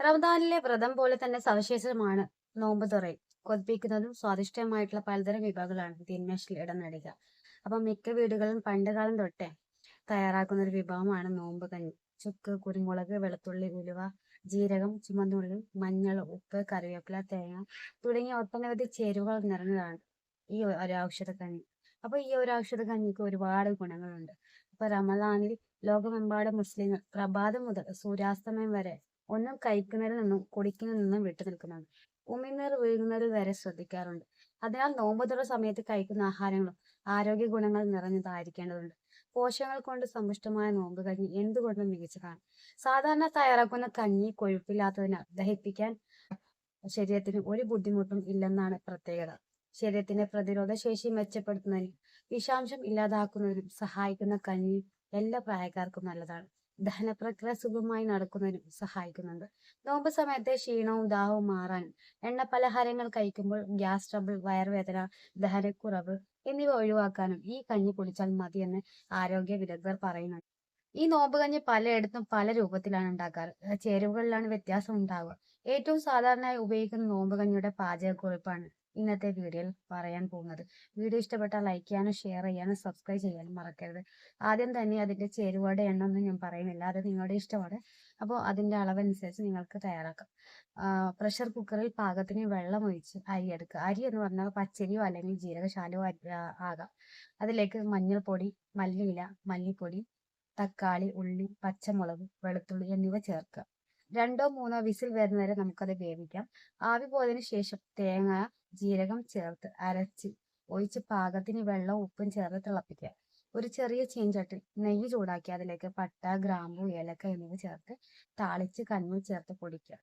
റമദാനിലെ വ്രതം പോലെ തന്നെ സവിശേഷമാണ് നോമ്പ് തുറയും കൊതിപ്പിക്കുന്നതും സ്വാദിഷ്ടമായിട്ടുള്ള പലതരം വിഭവങ്ങളാണ് തിന്മേശിൽ ഇടം നേടുക. അപ്പൊ മിക്ക വീടുകളും പണ്ടുകാലം തൊട്ടേ തയ്യാറാക്കുന്ന ഒരു വിഭവമാണ് നോമ്പ് കഞ്ഞി. ചുക്ക് കുരുമുളക് വെളുത്തുള്ളി ഉലുവ ജീരകം ചുമന്നുള്ളി മഞ്ഞൾ ഉപ്പ് കറിവേപ്പില തേങ്ങ തുടങ്ങിയ ഒട്ടനവധി ചേരുവകൾ നിറഞ്ഞതാണ് ഈ ഒരു ഔഷധ കഞ്ഞി. അപ്പൊ ഈ ഒരു ഔഷധ കഞ്ഞിക്ക് ഒരുപാട് ഗുണങ്ങളുണ്ട്. അപ്പൊ റമദാനിൽ ലോകമെമ്പാടും മുസ്ലിങ്ങൾ പ്രഭാതം മുതൽ സൂര്യാസ്തമയം വരെ ഒന്നും കഴിക്കുന്നതിൽ നിന്നും കുടിക്കുന്നതിൽ നിന്നും വിട്ടു നിൽക്കുന്നതാണ്. ഉമിനീർ വീഴുന്നത് വരെ ശ്രദ്ധിക്കാറുണ്ട്. അതിനാൽ നോമ്പുതുറ സമയത്ത് കഴിക്കുന്ന ആഹാരങ്ങളും ആരോഗ്യ ഗുണങ്ങൾ നിറഞ്ഞതായിരിക്കേണ്ടതുണ്ട്. പോഷകങ്ങൾ കൊണ്ട് സമ്പുഷ്ടമായ നോമ്പ് കഞ്ഞി എന്തുകൊണ്ടും മികച്ചതാണ്. സാധാരണ തയ്യാറാക്കുന്ന കഞ്ഞി കൊഴുപ്പില്ലാത്തതിനാൽ ദഹിപ്പിക്കാൻ ശരീരത്തിന് ഒരു ബുദ്ധിമുട്ടും ഇല്ലെന്നാണ് പ്രത്യേകത. ശരീരത്തിന്റെ പ്രതിരോധ ശേഷി മെച്ചപ്പെടുത്തുന്നതിനും വിഷാംശം ഇല്ലാതാക്കുന്നതിനും സഹായിക്കുന്ന കഞ്ഞി എല്ലാ പ്രായക്കാർക്കും നല്ലതാണ്. ദഹനപ്രക്രിയ സുഗമമായി നടക്കുന്നതിനും സഹായിക്കുന്നുണ്ട്. നോമ്പ് സമയത്തെ ക്ഷീണവും ദാഹവും മാറാനും എണ്ണ പലഹാരങ്ങൾ കഴിക്കുമ്പോൾ ഗ്യാസ് ട്രബിൾ വയറുവേദന ദഹനക്കുറവ് എന്നിവ ഒഴിവാക്കാനും ഈ കഞ്ഞി കുടിച്ചാൽ മതിയെന്ന് ആരോഗ്യ വിദഗ്ധർ പറയുന്നുണ്ട്. ഈ നോമ്പ് കഞ്ഞി പലയിടത്തും പല രൂപത്തിലാണ് ഉണ്ടാക്കാറ്. ചേരുവകളിലാണ് വ്യത്യാസം ഉണ്ടാവുക. ഏറ്റവും സാധാരണയായി ഉപയോഗിക്കുന്ന നോമ്പ് കഞ്ഞിയുടെ പാചകക്കുറിപ്പാണ്. ഇന്നത്തെ വീഡിയോയിൽ പറയാൻ പോകുന്നത്. വീഡിയോ ഇഷ്ടപ്പെട്ടാൽ ലൈക്ക് ചെയ്യാനും ഷെയർ ചെയ്യാനും സബ്സ്ക്രൈബ് ചെയ്യാനും മറക്കരുത്. ആദ്യം തന്നെ അതിന്റെ ചേരുവയുടെ എണ്ണം ഒന്നും ഞാൻ പറയുന്നില്ല. അത് നിങ്ങളുടെ ഇഷ്ടമാണ്. അപ്പോൾ അതിന്റെ അളവനുസരിച്ച് നിങ്ങൾക്ക് തയ്യാറാക്കാം. പ്രഷർ കുക്കറിൽ പാകത്തിന് വെള്ളം ഒഴിച്ച് അരി എടുക്കുക. അരി എന്ന് പറഞ്ഞാൽ പച്ചരിയോ അല്ലെങ്കിൽ ജീരകശാലയോ ആകാം. അതിലേക്ക് മഞ്ഞൾപ്പൊടി മല്ലിയില മല്ലിപ്പൊടി തക്കാളി ഉള്ളി പച്ചമുളക് വെളുത്തുള്ളി എന്നിവ ചേർക്കുക. രണ്ടോ മൂന്നോ വിസിൽ വരുന്നവരെ നമുക്കത് വേവിക്കാം. ആവി പോയതിനു ശേഷം തേങ്ങ ജീരകം ചേർത്ത് അരച്ച് ഒഴിച്ച് പാകത്തിന് വെള്ളവും ഉപ്പും ചേർത്ത് തിളപ്പിക്കുക. ഒരു ചെറിയ ചീഞ്ചട്ടിൽ നെയ്യ് ചൂടാക്കി അതിലേക്ക് പട്ട ഗ്രാമ്പു ഏലക്ക എന്നിവ ചേർത്ത് താളിച്ച് കഞ്ഞി ചേർത്ത് പൊടിക്കുക.